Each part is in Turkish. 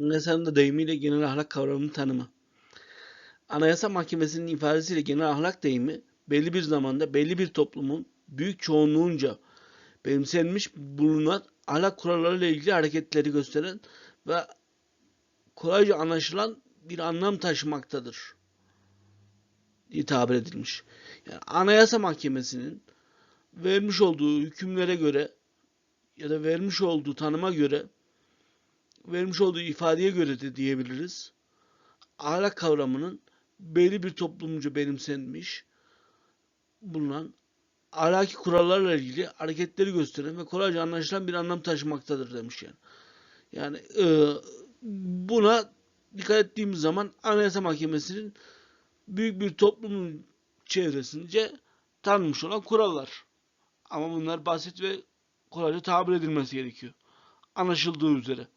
Anayasanın deyimiyle genel ahlak kavramını tanımı. Anayasa Mahkemesi'nin ifadesiyle genel ahlak deyimi belli bir zamanda belli bir toplumun büyük çoğunluğunca benimsenmiş bulunan ahlak kurallarıyla ilgili hareketleri gösteren ve kolayca anlaşılan bir anlam taşımaktadır diye tabir edilmiş. Yani Anayasa Mahkemesi'nin vermiş olduğu hükümlere göre ya da vermiş olduğu tanıma göre vermiş olduğu ifadeye göre de diyebiliriz. Ahlak kavramının belli bir toplumca benimsenmiş bulunan ahlaki kurallarla ilgili hareketleri gösteren ve kolayca anlaşılan bir anlam taşımaktadır demiş yani. Yani e, buna dikkat ettiğimiz zaman Anayasa Mahkemesi'nin büyük bir toplumun çevresince tanınmış olan kurallar. Ama bunlar basit ve kolayca tabir edilmesi gerekiyor. Anlaşıldığı üzere.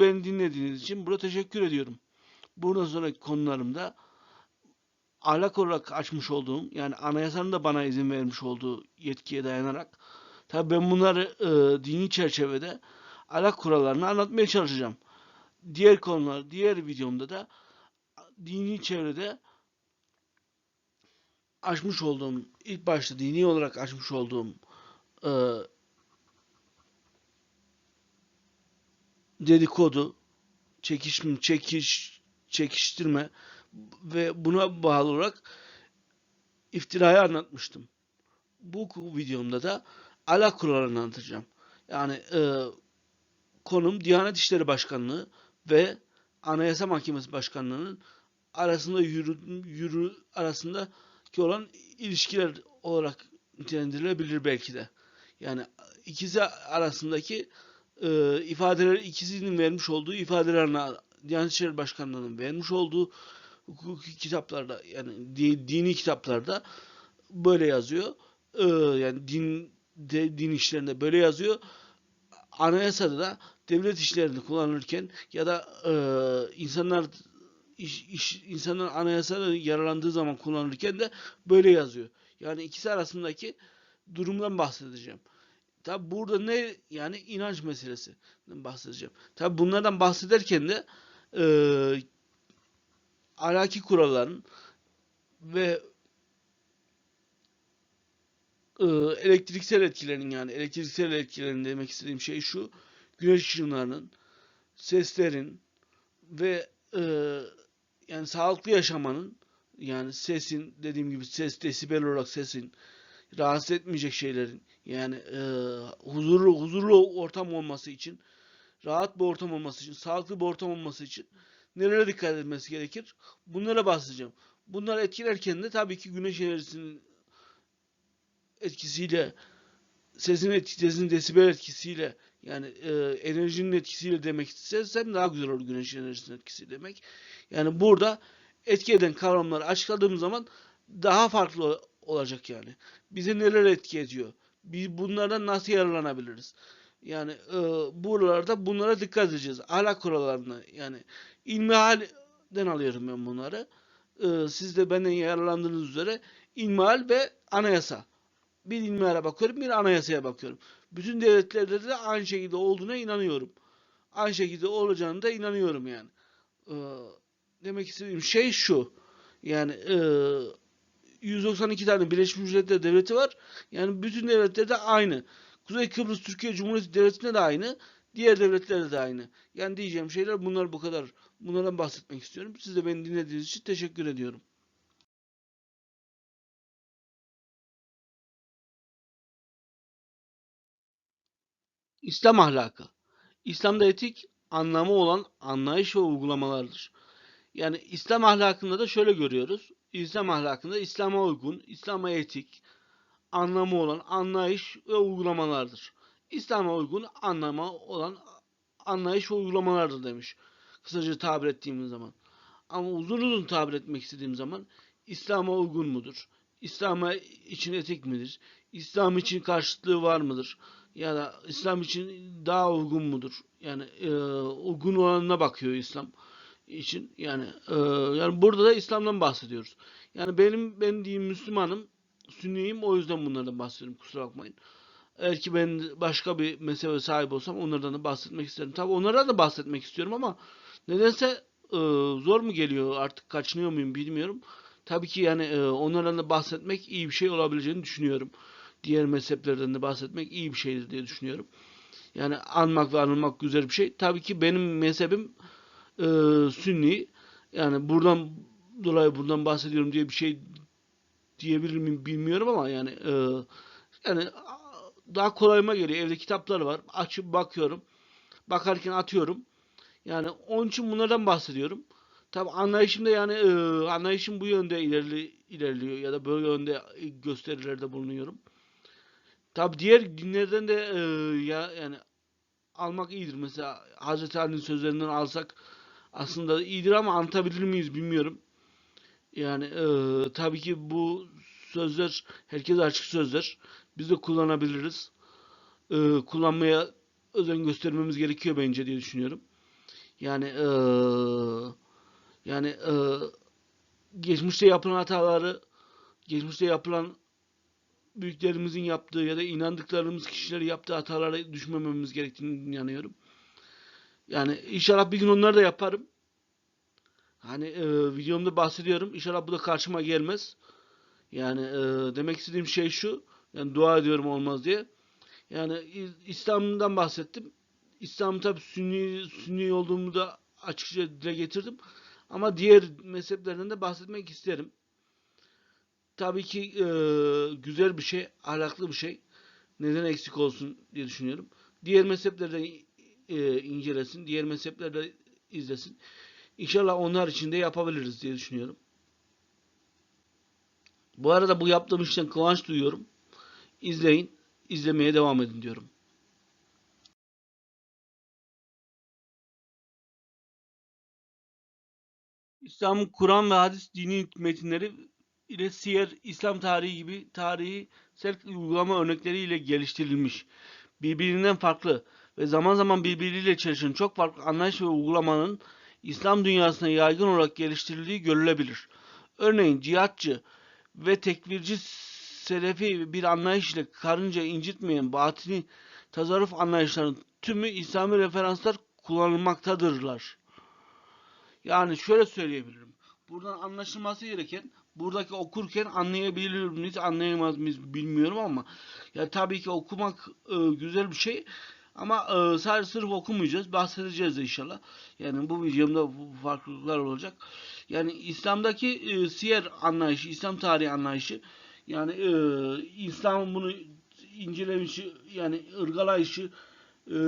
Beni dinlediğiniz için burada teşekkür ediyorum. Bundan sonraki konularımda ahlak olarak açmış olduğum yani anayasanın da bana izin vermiş olduğu yetkiye dayanarak tabii ben bunları e, dini çerçevede ahlak kurallarını anlatmaya çalışacağım. Diğer konular, diğer videomda da dini çevrede açmış olduğum, ilk başta dini olarak açmış olduğum e, dedikodu, çekiş, çekiş, çekiştirme ve buna bağlı olarak iftirayı anlatmıştım. Bu videomda da ahlak kurallarını anlatacağım. Yani e, konum Diyanet İşleri Başkanlığı ve Anayasa Mahkemesi Başkanlığı'nın arasında yürü, yürü arasındaki olan ilişkiler olarak nitelendirilebilir belki de. Yani ikisi arasındaki e, ifadeler ikisinin vermiş olduğu ifadelerine Diyanet İşleri Başkanlığı'nın vermiş olduğu hukuki kitaplarda yani di, dini kitaplarda böyle yazıyor. E, yani din de, din işlerinde böyle yazıyor. Anayasada da devlet işlerinde kullanılırken ya da e, insanlar iş, iş, insanların anayasada yararlandığı zaman kullanılırken de böyle yazıyor. Yani ikisi arasındaki durumdan bahsedeceğim. Tabi burada ne yani inanç meselesi bahsedeceğim. Tabi bunlardan bahsederken de e, ahlaki kuralların ve e, elektriksel etkilerin yani elektriksel etkilerin demek istediğim şey şu güneş ışınlarının seslerin ve e, yani sağlıklı yaşamanın yani sesin dediğim gibi ses desibel olarak sesin rahatsız etmeyecek şeylerin yani e, huzurlu huzurlu ortam olması için rahat bir ortam olması için sağlıklı bir ortam olması için nelere dikkat edilmesi gerekir? Bunlara bahsedeceğim. Bunlar etkilerken de tabii ki güneş enerjisinin etkisiyle sesin etkisi, sesin desibel etkisiyle yani e, enerjinin etkisiyle demek istesem daha güzel olur güneş enerjisinin etkisi demek. Yani burada etki eden kavramları açıkladığım zaman daha farklı olacak yani. Bize neler etki ediyor? Biz bunlardan nasıl yararlanabiliriz? Yani e, buralarda bunlara dikkat edeceğiz. Ahlak kurallarına yani ilmi halden alıyorum ben bunları. E, siz de benden yararlandığınız üzere ilmihal ve anayasa. Bir ilmihale bakıyorum, bir anayasaya bakıyorum. Bütün devletlerde de aynı şekilde olduğuna inanıyorum. Aynı şekilde olacağını da inanıyorum yani. E, demek istediğim şey şu. Yani e, 192 tane Birleşmiş Milletler Devleti var. Yani bütün devletlerde aynı. Kuzey Kıbrıs Türkiye Cumhuriyeti Devleti'nde de aynı. Diğer devletlerde de aynı. Yani diyeceğim şeyler bunlar bu kadar. Bunlardan bahsetmek istiyorum. Siz de beni dinlediğiniz için teşekkür ediyorum. İslam ahlakı. İslam'da etik anlamı olan anlayış ve uygulamalardır. Yani İslam ahlakında da şöyle görüyoruz. İslam ahlakında İslam'a uygun, İslam'a etik, anlamı olan anlayış ve uygulamalardır. İslam'a uygun anlamı olan anlayış ve uygulamalardır demiş. Kısaca tabir ettiğimiz zaman. Ama uzun uzun tabir etmek istediğim zaman İslam'a uygun mudur? İslam'a için etik midir? İslam için karşıtlığı var mıdır? Ya da İslam için daha uygun mudur? Yani e, uygun olanına bakıyor İslam için. Yani e, yani burada da İslam'dan bahsediyoruz. Yani benim ben diyeyim Müslümanım, Sünniyim o yüzden bunlardan bahsediyorum kusura bakmayın. Eğer ki ben başka bir mezhebe sahip olsam onlardan da bahsetmek isterim. Tabii onlardan da bahsetmek istiyorum ama nedense e, zor mu geliyor artık kaçınıyor muyum bilmiyorum. Tabii ki yani e, onlardan da bahsetmek iyi bir şey olabileceğini düşünüyorum. Diğer mezheplerden de bahsetmek iyi bir şeydir diye düşünüyorum. Yani anmak ve anılmak güzel bir şey. Tabii ki benim mezhebim e, Sünni. Yani buradan dolayı buradan bahsediyorum diye bir şey diyebilir miyim bilmiyorum ama yani e, yani daha kolayıma geliyor. Evde kitaplar var. Açıp bakıyorum. Bakarken atıyorum. Yani onun için bunlardan bahsediyorum. Tabi anlayışım da yani e, anlayışım bu yönde ilerli, ilerliyor ya da böyle yönde gösterilerde bulunuyorum. Tabi diğer dinlerden de e, ya yani almak iyidir. Mesela Hazreti Ali'nin sözlerinden alsak aslında iyidir ama anlatabilir miyiz bilmiyorum. Yani e, tabii ki bu sözler herkese açık sözler. Biz de kullanabiliriz. E, kullanmaya özen göstermemiz gerekiyor bence diye düşünüyorum. Yani e, yani e, geçmişte yapılan hataları, geçmişte yapılan büyüklerimizin yaptığı ya da inandıklarımız kişileri yaptığı hatalara düşmememiz gerektiğini inanıyorum. Yani inşallah bir gün onları da yaparım. Hani e, videomda bahsediyorum. İnşallah bu da karşıma gelmez. Yani e, demek istediğim şey şu. Yani dua ediyorum olmaz diye. Yani İslam'dan bahsettim. İslam tabi sünni, sünni olduğumu da açıkça dile getirdim. Ama diğer mezheplerden de bahsetmek isterim. Tabii ki e, güzel bir şey, ahlaklı bir şey. Neden eksik olsun diye düşünüyorum. Diğer mezheplerden e, incelesin, diğer mezheplerde izlesin. İnşallah onlar için de yapabiliriz diye düşünüyorum. Bu arada bu yaptığım işten kıvanç duyuyorum. İzleyin, izlemeye devam edin diyorum. İslam'ın Kur'an ve hadis dini metinleri ile siyer, İslam tarihi gibi tarihi sert uygulama örnekleriyle geliştirilmiş. Birbirinden farklı ve zaman zaman birbiriyle çelişen çok farklı anlayış ve uygulamanın İslam dünyasına yaygın olarak geliştirildiği görülebilir. Örneğin cihatçı ve tekvirci selefi bir anlayış ile karınca incitmeyen batini tasarruf anlayışlarının tümü İslami referanslar kullanılmaktadırlar. Yani şöyle söyleyebilirim. Buradan anlaşılması gereken buradaki okurken anlayabilir miyiz, anlayamaz mıyız bilmiyorum ama ya tabii ki okumak e, güzel bir şey ama e, sadece sırf okumayacağız, bahsedeceğiz de inşallah. Yani bu videomda farklılıklar olacak. Yani İslam'daki e, siyer anlayışı, İslam tarihi anlayışı yani e, İslam'ın bunu incelemişi yani ırgalayışı e,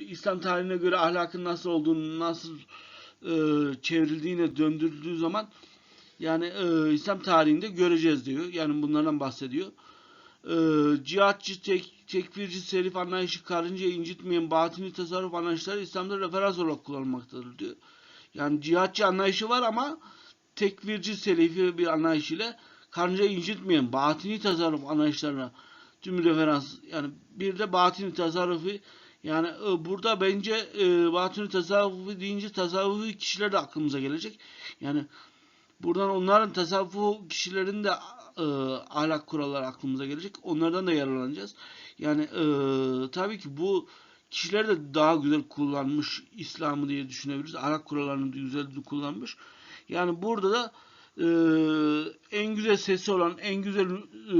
İslam tarihine göre ahlakın nasıl olduğunu, nasıl e, çevrildiğine döndürüldüğü zaman yani e, İslam tarihinde göreceğiz diyor. Yani bunlardan bahsediyor. E, cihatçı, tek, tekfirci, serif anlayışı, karınca incitmeyen batini tasarruf anlayışları İslam'da referans olarak kullanılmaktadır diyor. Yani cihatçı anlayışı var ama tekfirci, selifi bir anlayış ile karınca incitmeyen batini tasarruf anlayışlarına tüm referans yani bir de batini tasarrufu yani e, burada bence e, batini tasavvufu deyince tasavvufi kişiler de aklımıza gelecek. Yani buradan onların tasavvufu kişilerin de e, ahlak kuralları aklımıza gelecek. Onlardan da yararlanacağız. Yani e, tabii ki bu kişiler de daha güzel kullanmış İslam'ı diye düşünebiliriz. Ahlak kurallarını güzel kullanmış. Yani burada da e, en güzel sesi olan, en güzel e,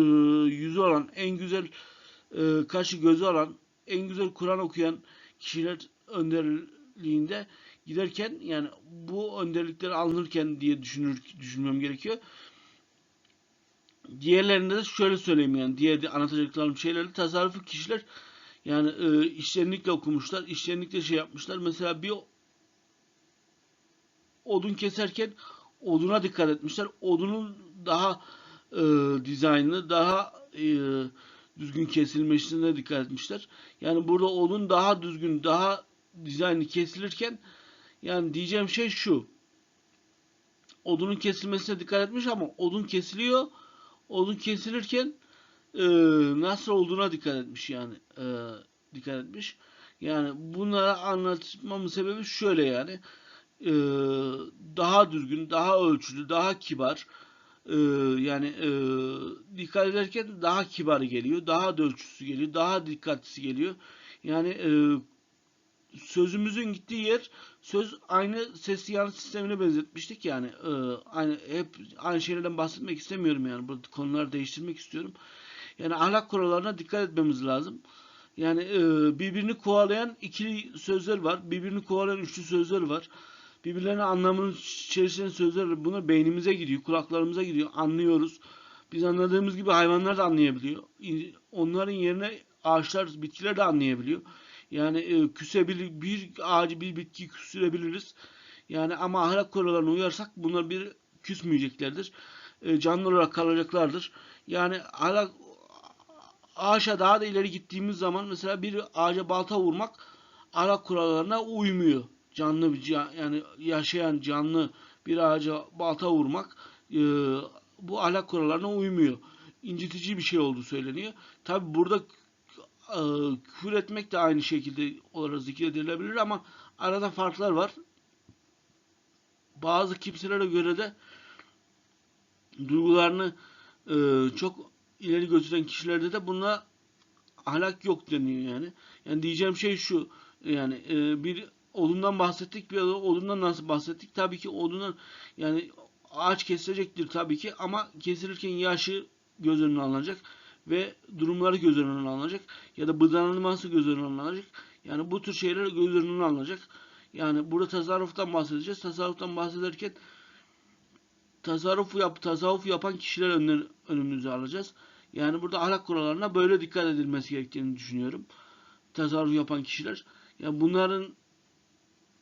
yüzü olan, en güzel e, kaşı gözü olan, en güzel Kur'an okuyan kişiler önderliğinde giderken yani bu önderlikler alınırken diye düşünür düşünmem gerekiyor. Diğerlerinde de şöyle söyleyeyim yani diğer anlatacaklarım şeyleri tasarrufu kişiler yani e, işlenlikle okumuşlar, işlenlikle şey yapmışlar. Mesela bir odun keserken oduna dikkat etmişler. Odunun daha e, dizaynını, daha e, düzgün kesilmesine dikkat etmişler. Yani burada odun daha düzgün, daha dizaynı kesilirken yani diyeceğim şey şu. Odunun kesilmesine dikkat etmiş ama odun kesiliyor. Odun kesilirken e, nasıl olduğuna dikkat etmiş yani. E, dikkat etmiş. Yani bunlara anlatmamın sebebi şöyle yani. E, daha düzgün, daha ölçülü, daha kibar, e, yani e, dikkat ederken daha kibar geliyor, daha da ölçüsü geliyor, daha dikkatlisi geliyor. Yani e, sözümüzün gittiği yer söz aynı ses yanıt sistemine benzetmiştik yani e, aynı hep aynı şeylerden bahsetmek istemiyorum yani bu konuları değiştirmek istiyorum. Yani ahlak kurallarına dikkat etmemiz lazım. Yani e, birbirini kovalayan ikili sözler var, birbirini kovalayan üçlü sözler var. Birbirlerine anlamının çelişen sözler var. Bunlar beynimize gidiyor, kulaklarımıza gidiyor, anlıyoruz. Biz anladığımız gibi hayvanlar da anlayabiliyor. Onların yerine ağaçlar, bitkiler de anlayabiliyor. Yani e, küsebilir, bir ağacı, bir bitkiyi küsürebiliriz. Yani ama ahlak kurallarına uyarsak bunlar bir küsmeyeceklerdir. E, canlı olarak kalacaklardır. Yani ahlak ağaça daha da ileri gittiğimiz zaman mesela bir ağaca balta vurmak ahlak kurallarına uymuyor. Canlı bir yani yaşayan canlı bir ağaca balta vurmak e, bu ahlak kurallarına uymuyor. İncitici bir şey olduğu söyleniyor. Tabi burada küfür etmek de aynı şekilde olarak zikredilebilir ama arada farklar var. Bazı kimselere göre de duygularını e, çok ileri götüren kişilerde de buna ahlak yok deniyor yani. Yani diyeceğim şey şu yani e, bir odundan bahsettik bir odundan nasıl bahsettik? Tabii ki odundan yani ağaç kesilecektir tabii ki ama kesilirken yaşı göz önüne alınacak ve durumları göz önüne alınacak ya da bıdanılması göz önüne alınacak. Yani bu tür şeyler göz önüne alınacak. Yani burada tasarruftan bahsedeceğiz. Tasarruftan bahsederken tasarruf yap, tasavvuf yapan kişiler önler, önümüze alacağız. Yani burada ahlak kurallarına böyle dikkat edilmesi gerektiğini düşünüyorum. Tasarruf yapan kişiler. Yani bunların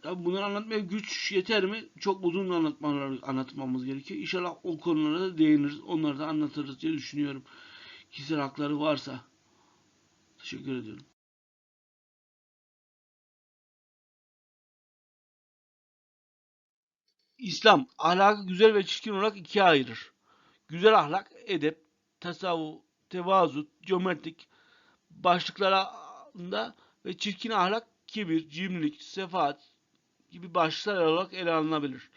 ya bunları anlatmaya güç yeter mi? Çok uzun anlatmalar, anlatmamız gerekiyor. İnşallah o konulara da değiniriz. Onları da anlatırız diye düşünüyorum. Kişisel hakları varsa. Teşekkür ediyorum. İslam ahlakı güzel ve çirkin olarak ikiye ayırır. Güzel ahlak, edep, tasavvuf, tevazu, cömertlik başlıklarında ve çirkin ahlak, kibir, cimrilik, sefaat gibi başlıklar olarak ele alınabilir.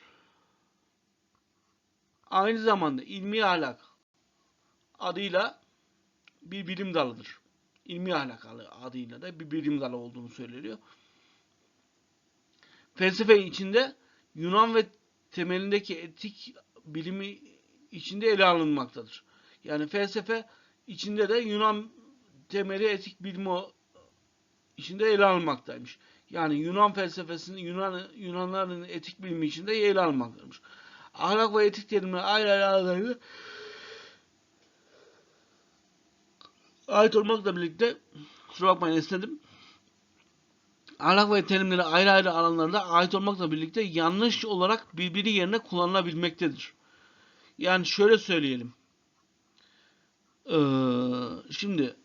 Aynı zamanda ilmi ahlak adıyla bir bilim dalıdır. İlmi ahlak adıyla da bir bilim dalı olduğunu söyleniyor. Felsefe içinde Yunan ve temelindeki etik bilimi içinde ele alınmaktadır. Yani felsefe içinde de Yunan temeli etik bilimi içinde ele alınmaktaymış. Yani Yunan felsefesini Yunan Yunanların etik bilimi içinde ele almaktaymış. Ahlak ve etik terimleri ayrı ayrı ait olmakla birlikte kusura bakmayın esnedim. Ahlak ve terimleri ayrı ayrı alanlarda ait olmakla birlikte yanlış olarak birbiri yerine kullanılabilmektedir. Yani şöyle söyleyelim. Ee, şimdi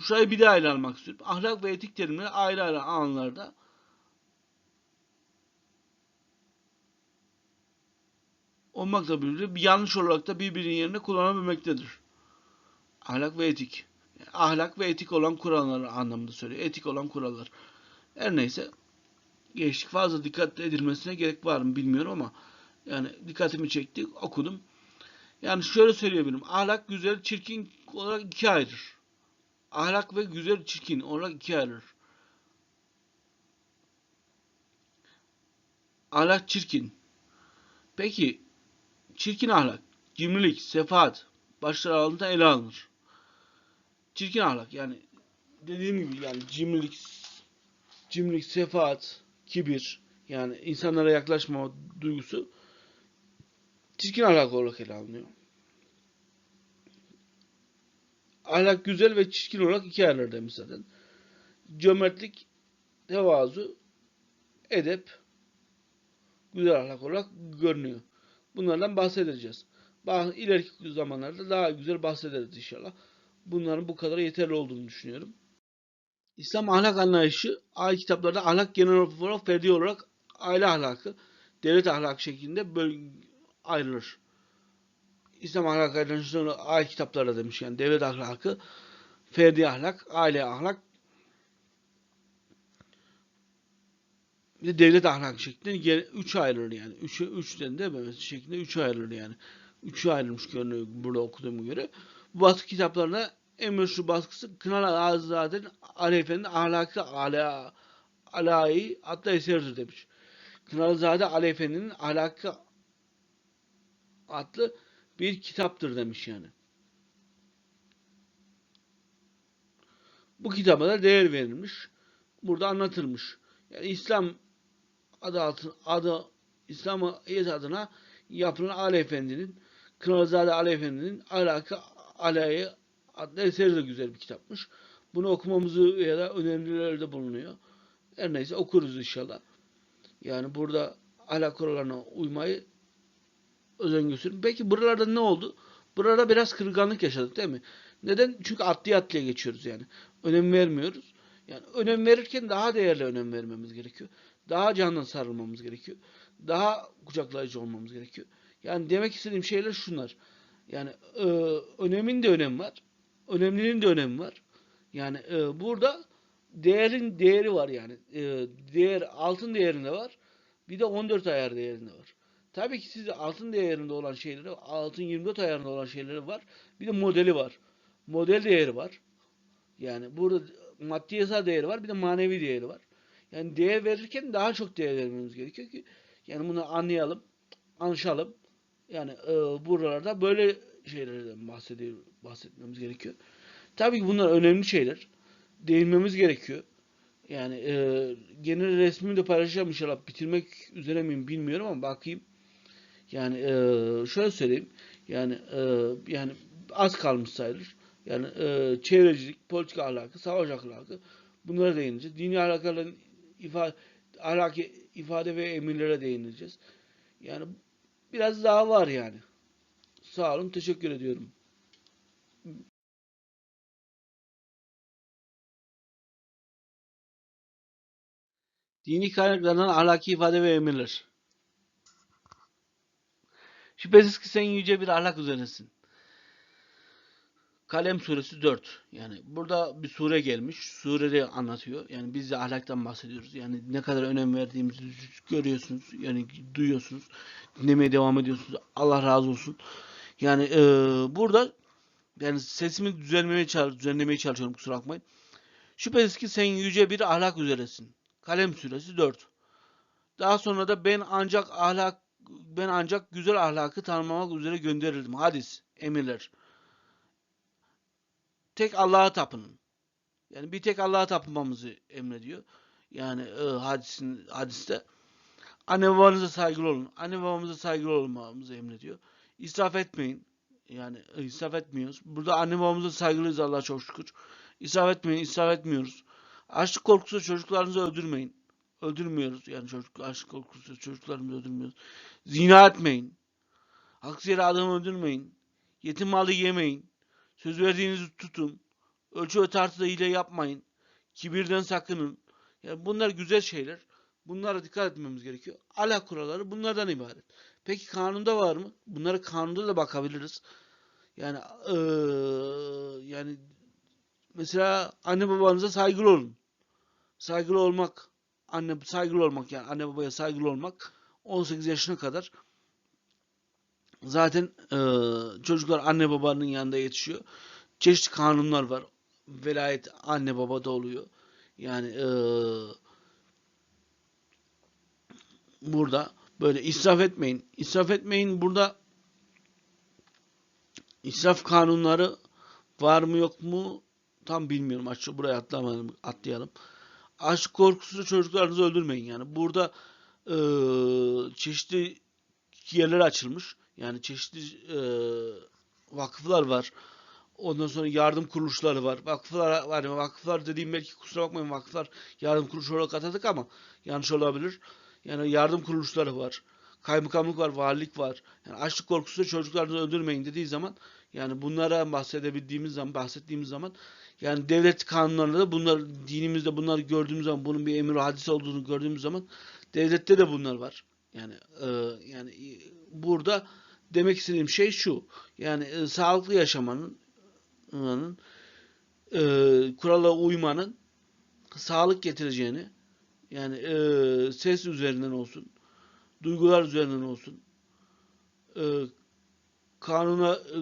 şurayı bir daha ele almak istiyorum. Ahlak ve etik terimleri ayrı ayrı alanlarda olmakla birlikte bir yanlış olarak da birbirinin yerine kullanabilmektedir. Ahlak ve etik. ahlak ve etik olan kurallar anlamında söylüyor. Etik olan kurallar. Her neyse geçtik. Fazla dikkat edilmesine gerek var mı bilmiyorum ama yani dikkatimi çekti. Okudum. Yani şöyle söyleyebilirim. Ahlak güzel, çirkin olarak ikiye ayırır. Ahlak ve güzel, çirkin olarak ikiye ayırır. Ahlak çirkin. Peki çirkin ahlak, cimrilik, sefaat başlar altında ele alınır. Çirkin ahlak yani dediğim gibi yani cimrilik, cimrilik, sefaat, kibir yani insanlara yaklaşmama duygusu çirkin ahlak olarak ele alınıyor. Ahlak güzel ve çirkin olarak iki ayrılır demiş zaten. Cömertlik, tevazu, edep, güzel ahlak olarak görünüyor. Bunlardan bahsedeceğiz. İleriki zamanlarda daha güzel bahsederiz inşallah. Bunların bu kadar yeterli olduğunu düşünüyorum. İslam ahlak anlayışı ayet kitaplarda ahlak genel olarak ferdi olarak aile ahlakı, devlet ahlakı şeklinde ayrılır. İslam ahlak anlayışını ayet kitaplarda demiş yani devlet ahlakı, ferdi ahlak, aile ahlak. Bir de devlet ahlakı şeklinde gene üç ayrılır yani. Üç, üçten de böyle şeklinde üç ayrılır yani. Üçe ayrılmış görünüyor burada okuduğuma göre. Bu baskı kitaplarına en meşhur baskısı Kınal Azade'nin Ali Efendi Ahlakı Ala, Alayı adlı eseridir demiş. Kınalzade Ali Efendi'nin Ahlakı adlı bir kitaptır demiş yani. Bu kitaba da değer verilmiş. Burada anlatılmış. Yani İslam adı altın, adı İslamiyet adına yapılan Ali Efendi'nin Kınalzade Ali Efendi'nin Ahlakı Alayı adlı eseri de güzel bir kitapmış. Bunu okumamızı ya da önemlilerde bulunuyor. Her neyse okuruz inşallah. Yani burada ahlak kurallarına uymayı özen gösterin. Peki buralarda ne oldu? Burada biraz kırılganlık yaşadık değil mi? Neden? Çünkü atlıya atlıya geçiyoruz yani. Önem vermiyoruz. Yani önem verirken daha değerli önem vermemiz gerekiyor. Daha candan sarılmamız gerekiyor. Daha kucaklayıcı olmamız gerekiyor. Yani demek istediğim şeyler şunlar. Yani e, önemin de önemi var. Önemlinin de önemi var. Yani e, burada değerin değeri var yani. E, değer altın değerinde var. Bir de 14 ayar değerinde var. Tabii ki siz altın değerinde olan şeyleri, altın 24 ayarında olan şeyleri var. Bir de modeli var. Model değeri var. Yani burada maddi değeri var, bir de manevi değeri var. Yani değer verirken daha çok değer vermemiz gerekiyor ki yani bunu anlayalım, anlaşalım. Yani e, buralarda böyle şeylerden bahsediyor, bahsetmemiz gerekiyor. Tabii ki bunlar önemli şeyler. Değinmemiz gerekiyor. Yani e, genel resmimi de paylaşacağım inşallah. Bitirmek üzere miyim bilmiyorum ama bakayım. Yani e, şöyle söyleyeyim. Yani e, yani az kalmış sayılır. Yani e, çevrecilik, politika ahlakı, savaş ahlakı bunlara değineceğiz. Dini ahlakların ifade, ahlaki ifade ve emirlere değineceğiz. Yani biraz daha var yani. Sağ olun, teşekkür ediyorum. Dini kaynaklardan ahlaki ifade ve emirler. Şüphesiz ki sen yüce bir ahlak üzerindesin. Kalem suresi 4. Yani burada bir sure gelmiş. Surede anlatıyor. Yani biz de ahlaktan bahsediyoruz. Yani ne kadar önem verdiğimizi görüyorsunuz. Yani duyuyorsunuz. Dinlemeye devam ediyorsunuz. Allah razı olsun. Yani e, burada yani sesimi düzenlemeye, çalış düzenlemeye çalışıyorum kusura bakmayın. Şüphesiz ki sen yüce bir ahlak üzeresin. Kalem suresi 4. Daha sonra da ben ancak ahlak ben ancak güzel ahlakı tanımlamak üzere gönderildim. Hadis, emirler. Tek Allah'a tapının. Yani bir tek Allah'a tapınmamızı emrediyor. Yani e, hadisin hadiste anne babanıza saygılı olun. Anne babamıza saygılı olmamızı emrediyor. İsraf etmeyin. Yani e, israf etmiyoruz. Burada anne babamıza saygılıyız Allah'a çok şükür. İsraf etmeyin, israf etmiyoruz. Açlık korkusu çocuklarınızı öldürmeyin. Öldürmüyoruz. Yani çocuk açlık korkusu çocuklarımızı öldürmüyoruz. Zina etmeyin. Haksız yere adamı öldürmeyin. Yetim malı yemeyin. Söz verdiğinizi tutun. Ölçü ve tartıda hile yapmayın. Kibirden sakının. Yani bunlar güzel şeyler. Bunlara dikkat etmemiz gerekiyor. Ahlak kuralları bunlardan ibaret. Peki kanunda var mı? Bunlara kanunda da bakabiliriz. Yani ee, yani mesela anne babanıza saygılı olun. Saygılı olmak, anne saygılı olmak yani anne babaya saygılı olmak 18 yaşına kadar zaten e, çocuklar anne babanın yanında yetişiyor. Çeşitli kanunlar var. Velayet anne babada oluyor. Yani e, burada böyle israf etmeyin. İsraf etmeyin burada israf kanunları var mı yok mu tam bilmiyorum. Açık buraya atlamadım, atlayalım. Aşk korkusu çocuklarınızı öldürmeyin. Yani burada e, çeşitli yerler açılmış. Yani çeşitli e, vakıflar var. Ondan sonra yardım kuruluşları var. Vakıflar var. Yani vakıflar dediğim belki kusura bakmayın vakıflar yardım kuruluşu olarak atadık ama yanlış olabilir. Yani yardım kuruluşları var. Kaymakamlık var, valilik var. Yani açlık korkusu çocuklarınızı öldürmeyin dediği zaman yani bunlara bahsedebildiğimiz zaman, bahsettiğimiz zaman yani devlet kanunlarında da bunlar dinimizde bunları gördüğümüz zaman bunun bir emir hadise olduğunu gördüğümüz zaman devlette de bunlar var. Yani e, yani burada demek istediğim şey şu. Yani e, sağlıklı yaşamanın e, kurala uymanın sağlık getireceğini Yani e, ses üzerinden olsun, duygular üzerinden olsun, e, kanuna e,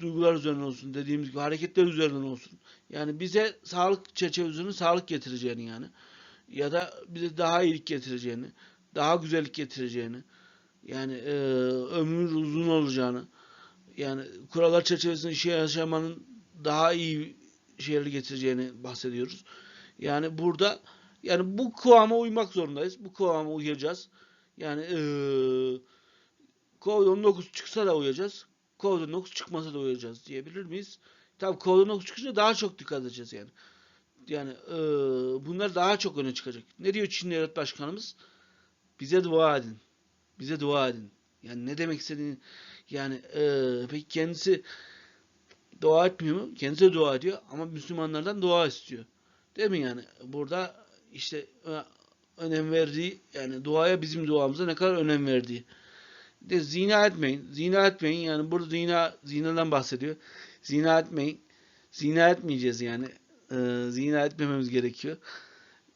duygular üzerinden olsun, dediğimiz gibi hareketler üzerinden olsun. Yani bize sağlık çerçevesinin sağlık getireceğini yani ya da bize daha iyilik getireceğini, daha güzellik getireceğini, yani e, ömrümüz uzun olacağını, yani kurallar çerçevesinde şey yaşamanın daha iyi şeyler getireceğini bahsediyoruz. Yani burada yani bu kıvama uymak zorundayız. Bu kıvama uyacağız. Yani e, Covid-19 çıksa da uyacağız. Covid-19 çıkmasa da uyacağız diyebilir miyiz? Tabii Covid-19 çıkınca daha çok dikkat edeceğiz yani. Yani e, bunlar daha çok öne çıkacak. Ne diyor Çin Devlet Başkanımız? Bize dua edin. Bize dua edin. Yani ne demek istediğini yani e, peki kendisi dua etmiyor mu? Kendisi de dua ediyor ama Müslümanlardan dua istiyor. Değil mi yani? Burada işte ö- önem verdiği yani duaya bizim duamıza ne kadar önem verdiği. De zina etmeyin. Zina etmeyin. Yani burada zina zinadan bahsediyor. Zina etmeyin. Zina etmeyeceğiz yani. Ee, zina etmememiz gerekiyor.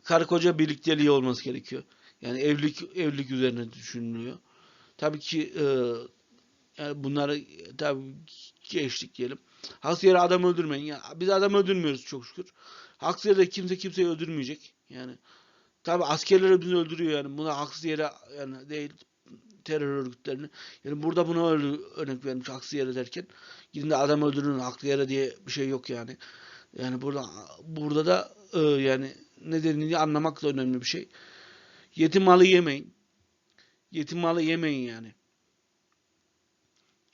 Karı koca birlikteliği olması gerekiyor. Yani evlilik evlilik üzerine düşünülüyor. Tabii ki e, yani bunları tabii geçtik diyelim. Haksız yere adam öldürmeyin. Ya, biz adam öldürmüyoruz çok şükür. Haksız yere kimse kimseyi öldürmeyecek. Yani tabii askerler bizi öldürüyor yani. Buna haksız yere yani değil terör örgütlerini. Yani burada buna örnek vermiş haksız yere derken. Gidin de adam öldürün haklı yere diye bir şey yok yani. Yani burada burada da e, yani nedenini anlamak da önemli bir şey. Yetim malı yemeyin. Yetim malı yemeyin yani.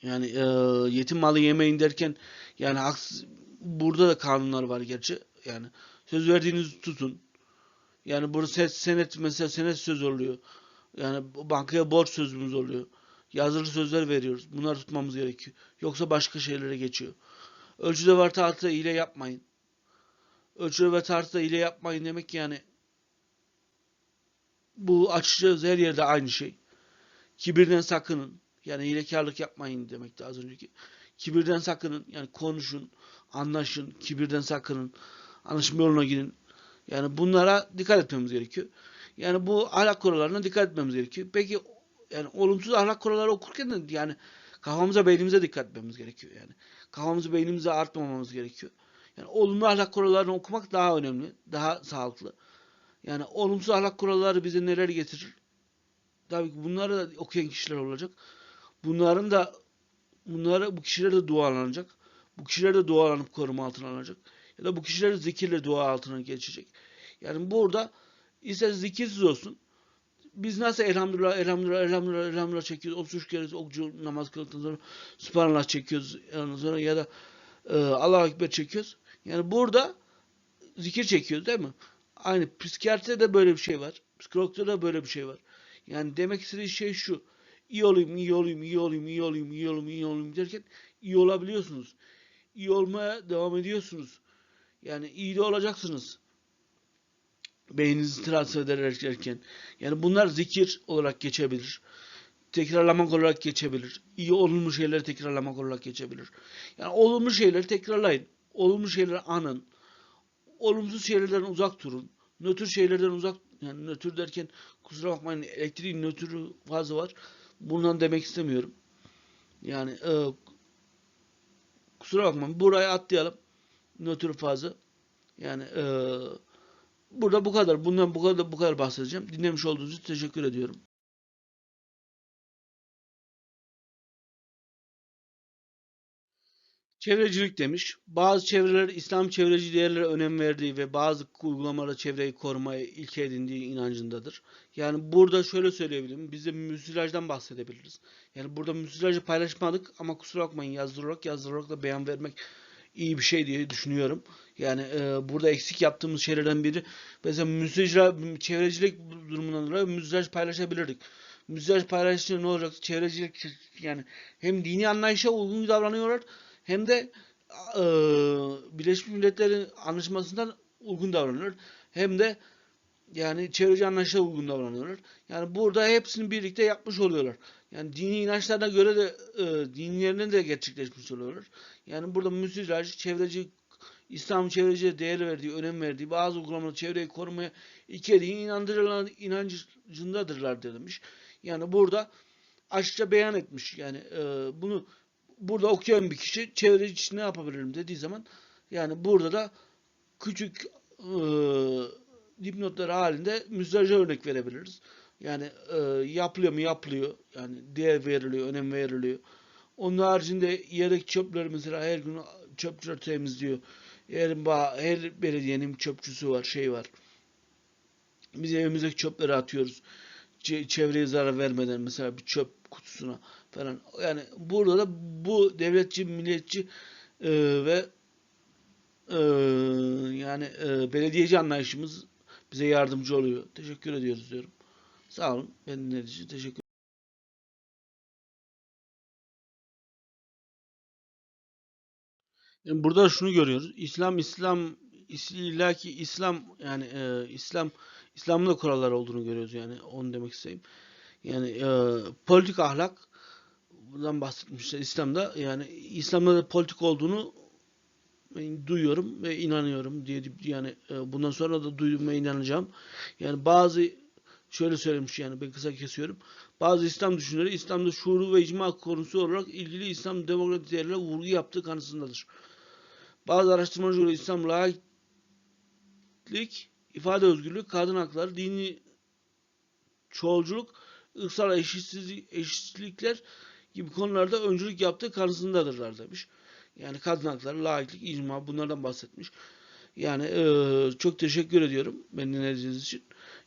Yani e, yetim malı yemeyin derken yani haksız burada da kanunlar var gerçi. Yani söz verdiğinizi tutun. Yani burada senet, mesela senet söz oluyor. Yani bankaya borç sözümüz oluyor. Yazılı sözler veriyoruz. Bunları tutmamız gerekiyor. Yoksa başka şeylere geçiyor. Ölçüde var tartıda hile yapmayın. Ölçüde ve tartıda hile yapmayın demek yani bu açıkça her yerde aynı şey. Kibirden sakının. Yani hilekarlık yapmayın demekti az önceki. Kibirden sakının. Yani konuşun, anlaşın, kibirden sakının. Anlaşma yoluna girin. Yani bunlara dikkat etmemiz gerekiyor. Yani bu ahlak kurallarına dikkat etmemiz gerekiyor. Peki yani olumsuz ahlak kuralları okurken de yani kafamıza beynimize dikkat etmemiz gerekiyor yani. Kafamızı beynimize artmamamız gerekiyor. Yani olumlu ahlak kurallarını okumak daha önemli, daha sağlıklı. Yani olumsuz ahlak kuralları bize neler getirir? Tabii ki bunları da okuyan kişiler olacak. Bunların da bunları bu kişiler de dualanacak. Bu kişiler de dualanıp koruma altına alınacak. Ya da bu kişiler zikirle dua altına geçecek. Yani burada ister zikirsiz olsun. Biz nasıl elhamdülillah, elhamdülillah, elhamdülillah, elhamdülillah çekiyoruz. 33 kere okçu namaz kıldıktan sonra Sübhanallah çekiyoruz. Ondan sonra ya da e, Allahu Ekber çekiyoruz. Yani burada zikir çekiyoruz değil mi? Aynı psikiyatride de böyle bir şey var. Psikologda da böyle bir şey var. Yani demek istediği şey şu. İyi olayım, iyi olayım, iyi olayım, iyi olayım, iyi olayım, iyi olayım derken iyi olabiliyorsunuz. İyi olmaya devam ediyorsunuz. Yani iyi de olacaksınız. Beyninizi transfer ederken. Yani bunlar zikir olarak geçebilir. Tekrarlamak olarak geçebilir. İyi olumlu şeyleri tekrarlamak olarak geçebilir. Yani olumlu şeyleri tekrarlayın. Olumlu şeyleri anın. Olumsuz şeylerden uzak durun. Nötr şeylerden uzak yani nötr derken kusura bakmayın elektriğin nötrü fazla var. Bundan demek istemiyorum. Yani e, kusura bakmayın. Burayı atlayalım. Nötr fazla. Yani e, burada bu kadar. Bundan bu kadar bu kadar bahsedeceğim. Dinlemiş olduğunuz için teşekkür ediyorum. Çevrecilik demiş. Bazı çevreler İslam çevreci değerlere önem verdiği ve bazı uygulamalar çevreyi korumaya ilke edindiği inancındadır. Yani burada şöyle söyleyebilirim. Biz de müsilajdan bahsedebiliriz. Yani burada müsilajı paylaşmadık ama kusura bakmayın yazdırarak yazdırarak da beyan vermek iyi bir şey diye düşünüyorum. Yani e, burada eksik yaptığımız şeylerden biri mesela müsilaj, çevrecilik durumundan dolayı müsilaj paylaşabilirdik. Müsilaj paylaşınca ne olacak? Çevrecilik yani hem dini anlayışa uygun davranıyorlar hem de e, Birleşmiş Milletler'in anlaşmasından uygun davranıyorlar. Hem de yani çevreci anlayışa uygun davranıyorlar. Yani burada hepsini birlikte yapmış oluyorlar. Yani dini inançlarına göre de e, dinlerine de gerçekleşmiş oluyorlar. Yani burada müsilaj, çevreci İslam çevreciye değer verdiği, önem verdiği bazı uygulamalar çevreyi korumaya içeriği inandırılan inancındadırlar demiş. Yani burada açıkça beyan etmiş. Yani e, bunu burada okuyan bir kişi çevre için ne yapabilirim dediği zaman yani burada da küçük e, dipnotlar halinde müzdarca örnek verebiliriz. Yani e, yapılıyor mu yapılıyor. Yani değer veriliyor, önem veriliyor. Onun haricinde yerdeki çöpleri mesela her gün çöpçüler temizliyor. Her, her belediyenin çöpçüsü var, şey var. Biz evimizdeki çöpleri atıyoruz. Çe- çevreye zarar vermeden mesela bir çöp kutusuna falan. Yani burada da bu devletçi, milliyetçi e, ve e, yani e, belediyeci anlayışımız bize yardımcı oluyor. Teşekkür ediyoruz diyorum. Sağ olun. Ben dinlediğiniz teşekkür Yani burada şunu görüyoruz. İslam İslam is- illaki İslam yani e, İslam İslam'ın da kuralları olduğunu görüyoruz yani onu demek isteyeyim. Yani e, politik ahlak bundan bahsetmişler İslam'da yani İslam'da da politik olduğunu duyuyorum ve inanıyorum diye yani e, bundan sonra da duyduğum ve inanacağım. Yani bazı şöyle söylemiş yani ben kısa kesiyorum. Bazı İslam düşünürleri İslam'da şuuru ve icma konusu olarak ilgili İslam demokratik değerlere vurgu yaptığı kanısındadır. Bazı araştırmacılar göre İslam laiklik, ifade özgürlüğü, kadın hakları, dini çoğulculuk, ırksal eşitsizlik, eşitlikler gibi konularda öncülük yaptığı kanısındadırlar demiş. Yani kadın hakları, laiklik, icma bunlardan bahsetmiş. Yani eee, çok teşekkür ediyorum beni dinlediğiniz için.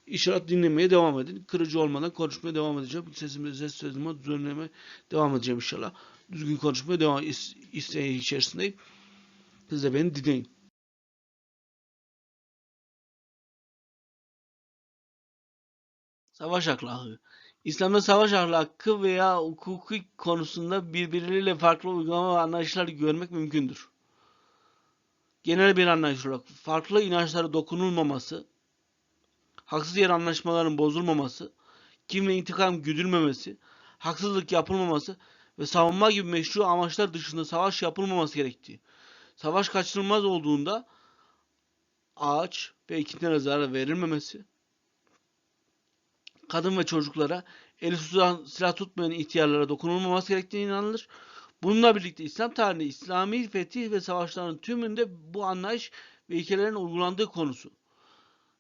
İnşallah dinlemeye devam edin. Kırıcı olmadan konuşmaya devam edeceğim. Sesimi, ses sözümü düzenlemeye devam edeceğim inşallah. Düzgün konuşmaya devam is- isteği içerisindeyim. Siz de beni dinleyin. Savaş ahlakı. İslam'da savaş ahlakı veya hukuki konusunda birbirleriyle farklı uygulama ve anlayışlar görmek mümkündür. Genel bir anlayış olarak farklı inançlara dokunulmaması, haksız yer anlaşmaların bozulmaması, kim ve intikam güdülmemesi, haksızlık yapılmaması ve savunma gibi meşru amaçlar dışında savaş yapılmaması gerektiği. Savaş kaçınılmaz olduğunda ağaç ve ekinlere zarar verilmemesi, kadın ve çocuklara eli tutan, silah tutmayan ihtiyarlara dokunulmaması gerektiğine inanılır. Bununla birlikte İslam tarihinde İslami fetih ve savaşların tümünde bu anlayış ve ilkelerin uygulandığı konusu.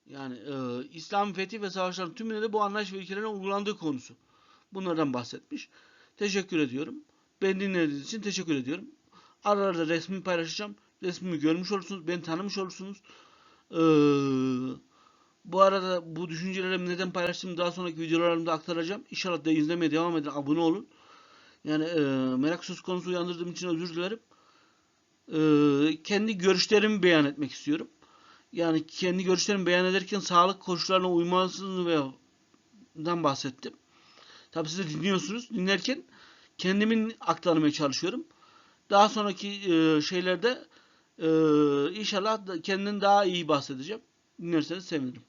Yani e, İslam fetih ve savaşların tümünde de bu anlayış ve ilkelerin uygulandığı konusu. Bunlardan bahsetmiş. Teşekkür ediyorum. Beni dinlediğiniz için teşekkür ediyorum. Ara ara resmi paylaşacağım. Resmimi görmüş olursunuz. Beni tanımış olursunuz. Ee, bu arada bu düşüncelerimi neden paylaştım daha sonraki videolarımda aktaracağım. İnşallah da izlemeye devam edin. Abone olun. Yani e, merak söz konusu uyandırdığım için özür dilerim. E, kendi görüşlerimi beyan etmek istiyorum. Yani kendi görüşlerimi beyan ederken sağlık koşullarına uymasını ve dan bahsettim. Tabi siz de dinliyorsunuz. Dinlerken kendimin aktarmaya çalışıyorum. Daha sonraki e, şeylerde e, inşallah da kendimden daha iyi bahsedeceğim. Dinlerseniz sevinirim.